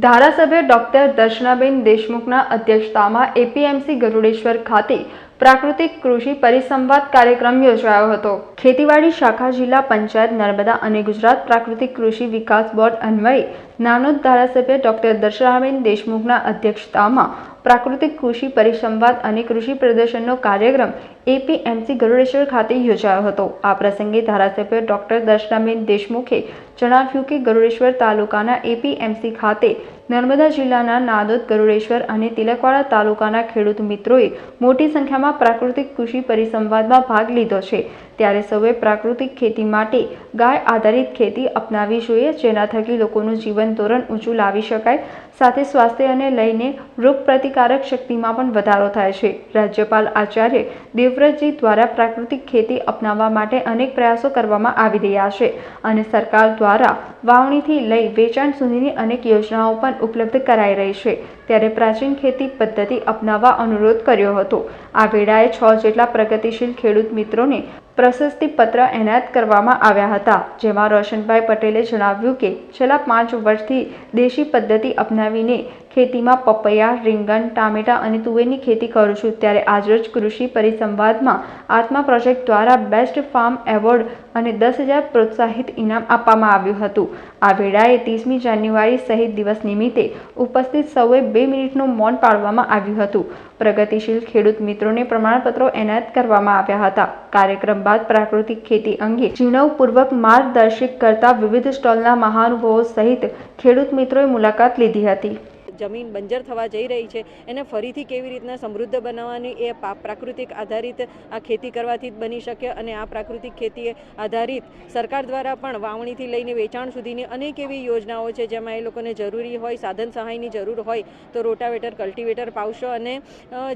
ધારાસભ્ય ડોક્ટર દર્શનાબેન દેશમુખના અધ્યક્ષતામાં એપીએમસી ગરુડેશ્વર ખાતે પ્રાકૃતિક કૃષિ પરિસંવાદ કાર્યક્રમ યોજાયો હતો. ખેતીવાડી શાખા જિલ્લા પંચાયત નર્મદા અને ગુજરાત પ્રાકૃતિક કૃષિ વિકાસ બોર્ડ અન્વયે નાનોદ ધારાસભ્ય ડોક્ટર દર્શરાબેન દેશમુખના અધ્યક્ષતામાં પ્રાકૃતિક કૃષિ પરિસંવાદ અને કૃષિ પ્રદર્શનનો કાર્યક્રમ એપીએમસી ગરુડેશ્વર ખાતે યોજાયો હતો. આ પ્રસંગે ધારાસભ્ય ડોક્ટર દર્શનાબેન દેશમુખે જણાવ્યું કે ગરુડેશ્વર તાલુકાના એપીએમસી ખાતે નર્મદા જિલ્લાના નાદોદ, ગરુડેશ્વર અને તિલકવાડા તાલુકાના ખેડૂત મિત્રોએ મોટી સંખ્યામાં પ્રાકૃતિક કૃષિ પરિસંવાદમાં ભાગ લીધો છે. ત્યારે સૌએ પ્રાકૃતિક ખેતી માટે ગાય આધારિત ખેતી અપનાવી જોઈએ, જેના થકી લોકોનું જીવન ધોરણ ઊંચું લાવી શકાય. સાથે સ્વાસ્થ્યને લઈને રોગ પ્રતિકારક શક્તિમાં પણ વધારો થાય છે. રાજ્યપાલ આચાર્ય દેવવ્રતજી દ્વારા પ્રાકૃતિક ખેતી અપનાવવા માટે અનેક પ્રયાસો કરવામાં આવી રહ્યા છે અને સરકાર દ્વારા વાવણીથી લઈ વેચાણ સુધીની અનેક યોજનાઓ પણ ઉપલબ્ધ કરાઈ રહી છે. ત્યારે પ્રાચીન ખેતી પદ્ધતિ અપનાવવા અનુરોધ કર્યો હતો. આ વેળાએ છ જેટલા પ્રગતિશીલ ખેડૂત મિત્રોને પ્રશસ્તિ પત્ર એનાયત કરવામાં આવ્યા હતા. જેમાં રોશનભાઈ પટેલે જણાવ્યું કે, છેલ્લા પાંચ વર્ષથી દેશી પદ્ધતિ અપનાવીને ખેતીમાં પપૈયા, રીંગણ, ટામેટા અને તુવેરની ખેતી કરું છું. ત્યારે આજરોજ કૃષિ પરિસંવાદમાં આત્મા પ્રોજેક્ટ દ્વારા બેસ્ટ ફાર્મ એવોર્ડ અને દસ હજાર પ્રોત્સાહિત ઇનામ આપવામાં આવ્યું હતું. આ વેળાએ ત્રીસમી જાન્યુઆરી શહીદ દિવસ નિમિત્તે ઉપસ્થિત સૌએ બે મિનિટનું મૌન પાળવામાં આવ્યું હતું. પ્રગતિશીલ ખેડૂત મિત્રોને પ્રમાણપત્રો એનાયત કરવામાં આવ્યા હતા. કાર્યક્રમ બાદ પ્રાકૃતિક ખેતી અંગે ઝીણવપૂર્વક માર્ગદર્શિત કરતા વિવિધ સ્ટોલના મહાનુભાવો સહિત ખેડૂત મિત્રોએ મુલાકાત લીધી હતી. જમીન બંજર થવા જઈ રહી છે. એને ફરીથી કેવી રીતના સમૃદ્ધ બનાવવાની એ પ્રાકૃતિક આધારિત આ ખેતી કરવાથી જ બની શકે અને આ પ્રાકૃતિક ખેતી આધારિત સરકાર દ્વારા પણ વાવણીથી લઈને વેચાણ સુધીની અનેક એવી યોજનાઓ છે જેમાં એ લોકોને જરૂરી હોય, સાધન સહાયની જરૂર હોય તો રોટાવેટર, કલ્ટિવેટર પાવશો અને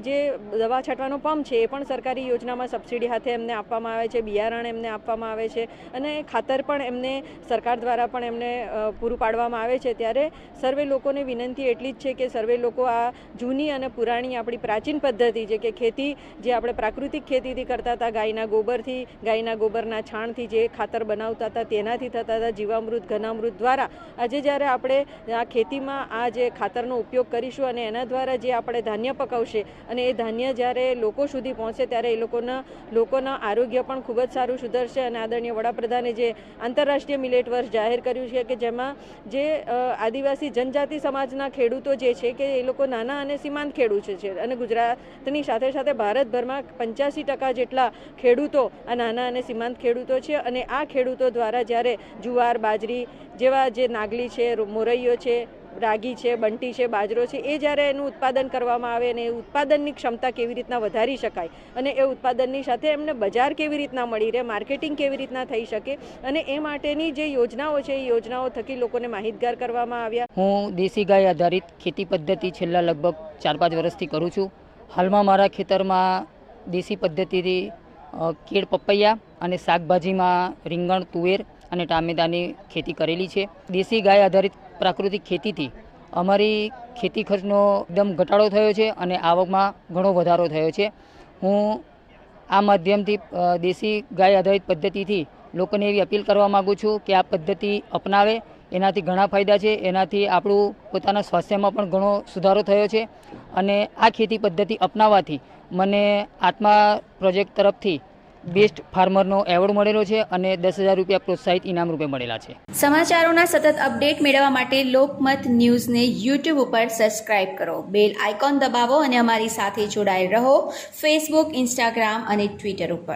જે દવા છાંટવાનો પંપ છે એ પણ સરકારી યોજનામાં સબસિડી હાથે એમને આપવામાં આવે છે. બિયારણ એમને આપવામાં આવે છે અને ખાતર પણ એમને સરકાર દ્વારા પણ એમને પૂરું પાડવામાં આવે છે. ત્યારે સર્વે લોકોને વિનંતી એટલી જ છે કે સર્વે લોકો આ જૂની અને પુરાણી આપણી પ્રાચીન પદ્ધતિ છે કે ખેતી જે આપણે પ્રાકૃતિક ખેતીથી કરતા હતા, ગાયના ગોબરથી, ગાયના ગોબરના છાણથી જે ખાતર બનાવતા હતા તેનાથી થતા હતા, જીવામૃત, ઘનામૃત દ્વારા. આજે જ્યારે આપણે આ ખેતીમાં આ જે ખાતરનો ઉપયોગ કરીશું અને એના દ્વારા જે આપણે ધાન્ય પકવશે અને એ ધાન્ય જ્યારે લોકો સુધી પહોંચે ત્યારે એ લોકોના લોકોના આરોગ્ય પણ ખૂબ જ સારું સુધરશે અને આદરણીય વડાપ્રધાને જે આંતરરાષ્ટ્રીય મિલેટ વર્ષ જાહેર કર્યું છે કે જેમાં જે આદિવાસી જનજાતિ સમાજના ખેડૂતો જે છે કે એ લોકો નાના અને સીમાંત ખેડૂત છે અને ગુજરાતની સાથે સાથે ભારતભરમાં પંચ્યાસી ટકા જેટલા ખેડૂતો આ નાના અને સીમાંત ખેડૂતો છે અને આ ખેડૂતો દ્વારા જ્યારે જુવાર, બાજરી જેવા જે નાગલી છે, મોરૈયો છે રાગી છે, બંટી છે, બાજરો છે, એ જ્યારે એનું ઉત્પાદન કરવામાં આવે અને એ ઉત્પાદનની ક્ષમતા કેવી રીતના વધારી શકાય અને એ ઉત્પાદનની સાથે એમને બજાર કેવી રીતના મળી રહે, માર્કેટિંગ કેવી રીતના થઈ શકે અને એ માટેની જે યોજનાઓ છે, એ યોજનાઓ થકી લોકોને માહિતગાર કરવામાં આવ્યા. હું દેશી ગાય આધારિત ખેતી પદ્ધતિ છેલ્લા લગભગ ચાર પાંચ વર્ષથી કરું છું. હાલમાં મારા ખેતરમાં દેશી પદ્ધતિથી કેળ પપૈયા અને શાકભાજીમાં રીંગણ, તુવેર અને ટામેટાની ખેતી કરેલી છે. દેશી ગાય આધારિત પ્રાકૃતિક ખેતીથી અમારી ખેતી ખર્ચનો એકદમ ઘટાડો થયો છે અને આવકમાં ઘણો વધારો થયો છે. હું આ માધ્યમથી દેશી ગાય આધારિત પદ્ધતિથી લોકોને એવી અપીલ કરવા માગું છું કે આ પદ્ધતિ અપનાવે. એનાથી ઘણા ફાયદા છે. એનાથી આપણું પોતાના સ્વાસ્થ્યમાં પણ ઘણો સુધારો થયો છે. અને આ ખેતી પદ્ધતિ અપનાવવાથી મને આત્મા પ્રોજેક્ટ તરફથી બેસ્ટ ફાર્મરનો એવોર્ડ મળેલો છે અને દસ હજાર રૂપિયા પ્રોત્સાહિત ઇનામ રૂપે મળેલા છે. સમાચારોના સતત અપડેટ મેળવવા માટે લોકમત ન્યૂઝને યુટ્યુબ ઉપર સબસ્ક્રાઇબ કરો. બેલ આઇકોન દબાવો અને અમારી સાથે જોડાયેલ રહો. ફેસબુક ઇન્સ્ટાગ્રામ અને ટ્વિટર ઉપર.